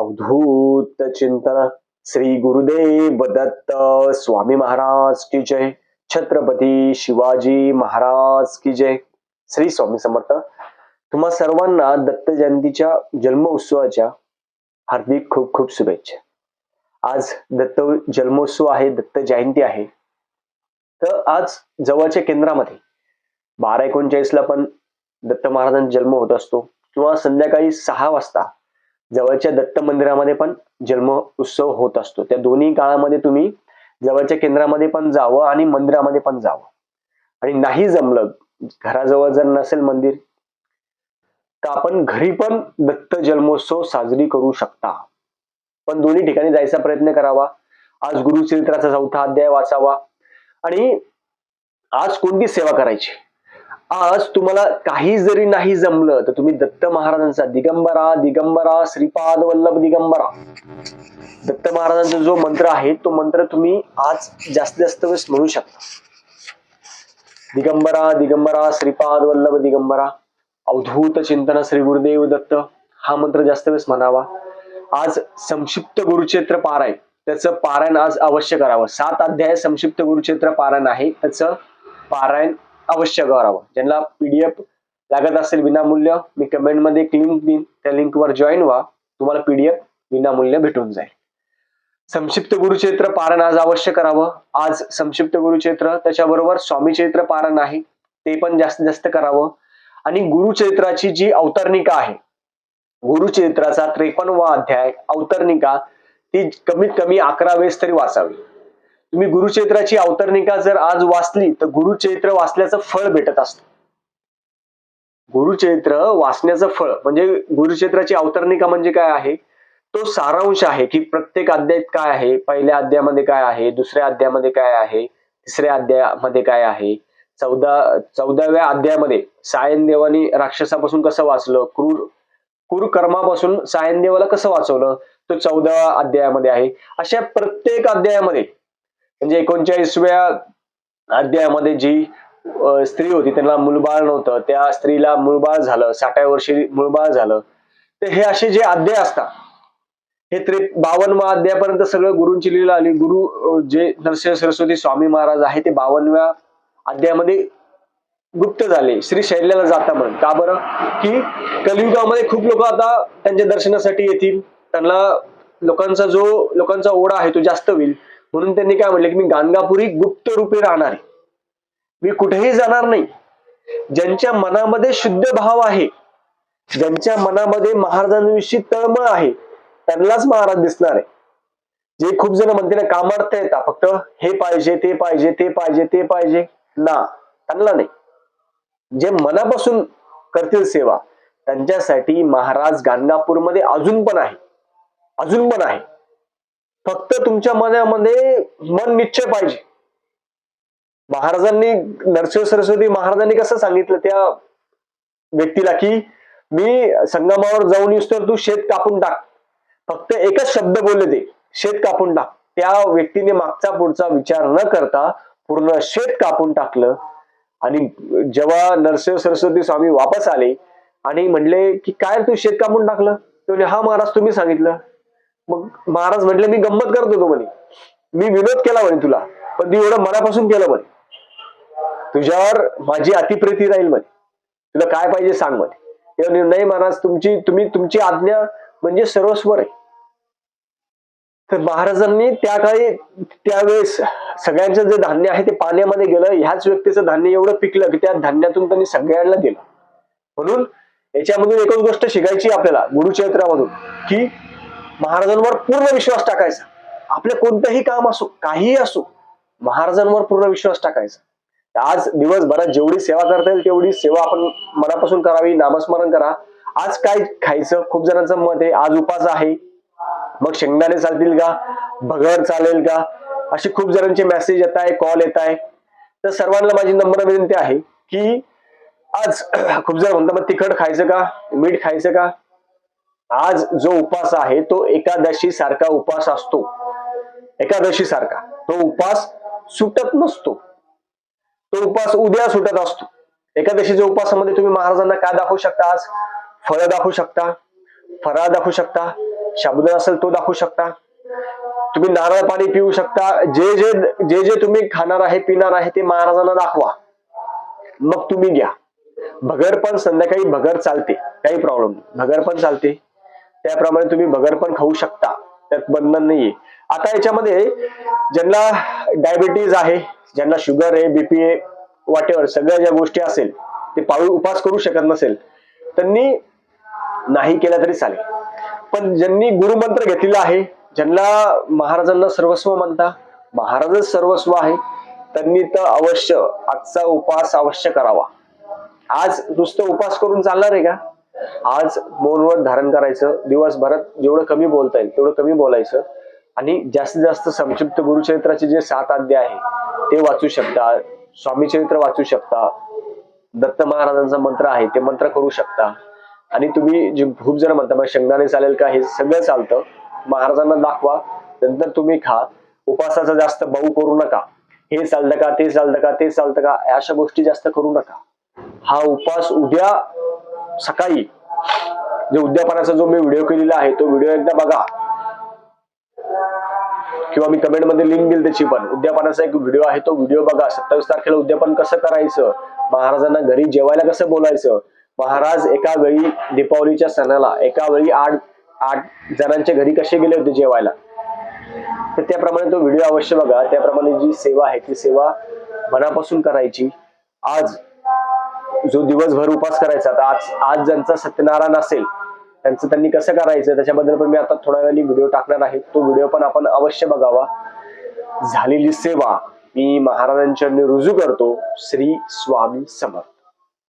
अवधूत चिंतन. श्री गुरुदेव दत्त स्वामी महाराज की जय. छत्रपती शिवाजी महाराज की जय. श्री स्वामी समर्थ. तुम्हा सर्वांना दत्त जयंतीच्या जन्म उत्सवाच्या हार्दिक खूप खूप शुभेच्छा. आज दत्त जन्मोत्सव आहे दत्त जयंती आहे. तर आज जवळच्या केंद्रामध्ये बारा एकोणचाळीसला पण दत्त महाराजांचा जन्म होत असतो. किंवा संध्याकाळी सहा वाजता जवळच्या दत्त मंदिरामध्ये पण जन्म उत्सव होत असतो. त्या दोन्ही काळामध्ये तुम्ही जवळच्या केंद्रामध्ये पण जावं आणि मंदिरामध्ये पण जावं. आणि नाही जमलं घराजवळ जर नसेल मंदिर तर आपण घरी पण दत्त जन्मोत्सव साजरी करू शकता. पण दोन्ही ठिकाणी जायचा प्रयत्न करावा. आज गुरुचरित्राचा चौथा अध्याय वाचावा. आणि आज कोणती सेवा करायची? आज तुम्हाला काही जरी नाही जमलं तर तुम्ही दत्त महाराजांचा दिगंबरा दिगंबरा श्रीपाद वल्लभ दिगंबरा. दत्त महाराजांचा जो मंत्र आहे तो मंत्र तुम्ही आज जास्तीत जास्त वेळेस म्हणू शकता. दिगंबरा दिगंबरा श्रीपाद वल्लभ दिगंबरा. अवधूत चिंतन श्री गुरुदेव दत्त हा मंत्र जास्त वेळेस म्हणावा. आज संक्षिप्त गुरुक्षेत्र पारायण त्याचं पारायण आज अवश्य करावं. सात अध्याय संक्षिप्त गुरुक्षेत्र पारायण आहे त्याचं पारायण अवश्य करावं ज्यांना पीडीएफ लागत असेल विनामूल्य मी कमेंटमध्ये एक लिंक देईन. त्या लिंकवर जॉईन व्हा. तुम्हाला पीडीएफ विनामूल्य भेटून जाईल. संक्षिप्त गुरुक्षेत्र पारण आज अवश्य करावं. आज संक्षिप्त गुरुक्षेत्र त्याच्याबरोबर स्वामी चैत्र पारण आहे. ते पण जास्तीत जास्त करावं. आणि गुरुचरित्राची जी अवतरणिका आहे गुरुचरित्राचा त्रेपन्नवा अध्याय अवतरणिका ती कमीत कमी अकरा वेळेस तरी वाचावी. तुम्ही गुरुचैत्राची अवतरणिका जर आज वाचली तर गुरुचैत्र वाचल्याचं फळ भेटत असतं. गुरुचैत्र वाचण्याचं फळ म्हणजे गुरुचैत्राची अवतरणिका म्हणजे काय आहे? तो सारांश आहे की प्रत्येक अध्यायात काय आहे? पहिल्या अध्यायामध्ये काय आहे? दुसऱ्या अध्यायामध्ये काय आहे? तिसऱ्या अध्यायामध्ये काय आहे? चौदा चौदाव्या अध्यायामध्ये सायनदेवानी राक्षसापासून कसं वाचलं? क्रूर क्रूर कर्मापासून सायनदेवाला कसं वाचवलं? तो चौदाव्या अध्यायामध्ये आहे. अशा प्रत्येक अध्यायामध्ये म्हणजे एकोणचाळीसव्या अध्यायामध्ये जी स्त्री होती त्यांना मुलबाळ नव्हतं. त्या स्त्रीला मुळबाळ झालं साठाव्या वर्षी मुळबाळ झालं. तर हे असे जे अध्याय असतात हे त्रे बावनवा अध्यायापर्यंत सगळं गुरुंची लीला आली. गुरु जे नरसिंह सरस्वती स्वामी महाराज आहे ते बावनव्या अध्यायामध्ये गुप्त झाले. श्री शैल्याला जाता म्हणून. का बरं? की कलियुगामध्ये खूप लोक आता त्यांच्या दर्शनासाठी येतील. त्यांना लोकांचा जो लोकांचा ओढा आहे तो जास्त होईल. म्हणून त्यांनी काय म्हणले की मी गाणगापुरी गुप्त रूपे राहणार आहे. मी कुठेही जाणार नाही. ज्यांच्या मनामध्ये शुद्ध भाव आहे ज्यांच्या मनामध्ये महाराजांविषयी तळमळ आहे त्यांनाच महाराज दिसणार आहे. जे खूप जण म्हणते ना कामार्थ येतात फक्त हे पाहिजे ते पाहिजे ते पाहिजे ते पाहिजे. ना त्यांना नाही. जे मनापासून करतील सेवा त्यांच्यासाठी महाराज गाणगापूरमध्ये अजून पण आहे. अजून पण आहे. फक्त तुमच्या मनामध्ये मन निश्चय पाहिजे. महाराजांनी नरसिंह सरस्वती महाराजांनी कसं सांगितलं त्या व्यक्तीला की मी संगमावर जाऊन येऊस तर तू शेत कापून टाक. फक्त एकच शब्द बोलले ते शेत कापून टाक. त्या व्यक्तीने मागचा पुढचा विचार न करता पूर्ण शेत कापून टाकलं. आणि जेव्हा नरसिंह सरस्वती स्वामी वापस आले आणि म्हणले की काय तू शेत कापून टाकलं? तो हा महाराज तुम्ही सांगितलं. मग महाराज म्हटले मी गंमत करत होतो म्हणे. मी विनोद केला म्हणे तुला पण तू एवढं मनापासून केलं म्हणे. तुझ्यावर माझी अतिप्रेती राहील म्हणे. तुला काय पाहिजे सांग म्हणे. तेव्हा निर्णय महाराज तुमची तुम्ही तुमची आज्ञा म्हणजे सर्वस्वर आहे. तर महाराजांनी त्या काळी त्यावेळेस सगळ्यांचं जे धान्य आहे ते पाण्यामध्ये गेलं. ह्याच व्यक्तीचं धान्य एवढं पिकलं की त्या धान्यातून त्यांनी सगळ्यांना दिलं. म्हणून याच्यामधून एकच गोष्ट शिकायची आपल्याला गुरुचरित्रामधून की महाराजांवर पूर्ण विश्वास टाकायचा. आपलं कोणतंही काम असो काहीही असो महाराजांवर पूर्ण विश्वास टाकायचा. आज दिवसभरात जेवढी सेवा करता येईल तेवढी सेवा आपण मनापासून करावी नामस्मरण करा. आज काय खायचं खूप जणांचं मत आहे आज उपास आहे. मग शेंगदाणे चालतील का? भगर चालेल का? असे खूप जणांचे मेसेज येत आहे कॉल येत आहे. तर सर्वांना माझी नम्र विनंती आहे की आज खूप जण म्हणतात मग तिखट खायचं का? मीठ खायचं का? आज जो उपास आहे तो एकादशी सारखा उपास असतो. एकादशी सारखा तो उपास सुटत नसतो. तो उपास उद्या सुटत असतो. एकादशीच्या उपासामध्ये तुम्ही महाराजांना काय दाखवू शकता आज? फळं दाखवू शकता फराळ दाखवू शकता शब्द असेल तो दाखवू शकता. तुम्ही नारळ पाणी पिऊ शकता. जे जे जे जे तुम्ही खाणार आहे पिणार आहे ते महाराजांना दाखवा. मग तुम्ही घ्या. भगर पण संध्याकाळी भगर चालते. काही प्रॉब्लेम नाही. भगर पण चालते. त्याप्रमाणे तुम्ही भगर पण खाऊ शकता. त्यात बंधन नाहीये. आता याच्यामध्ये ज्यांना डायबिटीज आहे ज्यांना शुगर आहे बीपी आहे वाटेवर सगळ्या ज्या गोष्टी असेल ते पाळू उपास करू शकत नसेल त्यांनी नाही केला तरी चालेल. पण ज्यांनी गुरुमंत्र घेतलेला आहे ज्यांना महाराजांना सर्वस्व म्हणता महाराजच सर्वस्व आहे त्यांनी तर अवश्य आजचा उपास अवश्य करावा. आज नुसतं उपास करून चालणार आहे का? आज मौनव्रत धारण करायचं दिवसभरात जेवढं कमी बोलता येईल तेवढं कमी बोलायचं. आणि जास्तीत जास्त संक्षिप्त गुरुचरित्राचे जे सात अध्याय आहे ते वाचू शकता. स्वामी चरित्र वाचू शकता. दत्त महाराजांचा मंत्र आहे ते मंत्र करू शकता. आणि तुम्ही जे खूप जण म्हणता "मग शेंगदाणे चालेल का? हे सगळं चालतं. महाराजांना दाखवा नंतर तुम्ही खा. उपासाचा जास्त भाऊ करू नका. हे चालतं का ते चालतं का ते चालतं का अशा गोष्टी जास्त करू नका. हा उपास उद्या सकाळी जे उद्यापनाचा जो मी व्हिडिओ केलेला आहे तो व्हिडिओ एकदा बघा. किंवा मी कमेंटमध्ये लिंक देईल त्याची पण. उद्यापनाचा एक व्हिडिओ आहे तो व्हिडिओ बघा. सत्तावीस तारखेला उद्यापन कसं करायचं? महाराजांना घरी जेवायला कसं बोलायचं? महाराज एका वेळी दीपावलीच्या सणाला एका वेळी आठ आठ जणांच्या घरी कसे गेले होते जेवायला? तर त्याप्रमाणे तो व्हिडिओ अवश्य बघा. त्याप्रमाणे जी सेवा आहे ती सेवा मनापासून करायची. आज जो दिवसभर उपास करायचा आता आज आज ज्यांचा सत्यनारायण असेल त्यांचं त्यांनी कसं करायचं त्याच्याबद्दल पण मी आता थोड्या वेळाने व्हिडिओ टाकणार आहे. तो व्हिडिओ पण आपण अवश्य बघावा. झालेली सेवा मी महाराजांच्या रुजू करतो. श्री स्वामी समर्थ.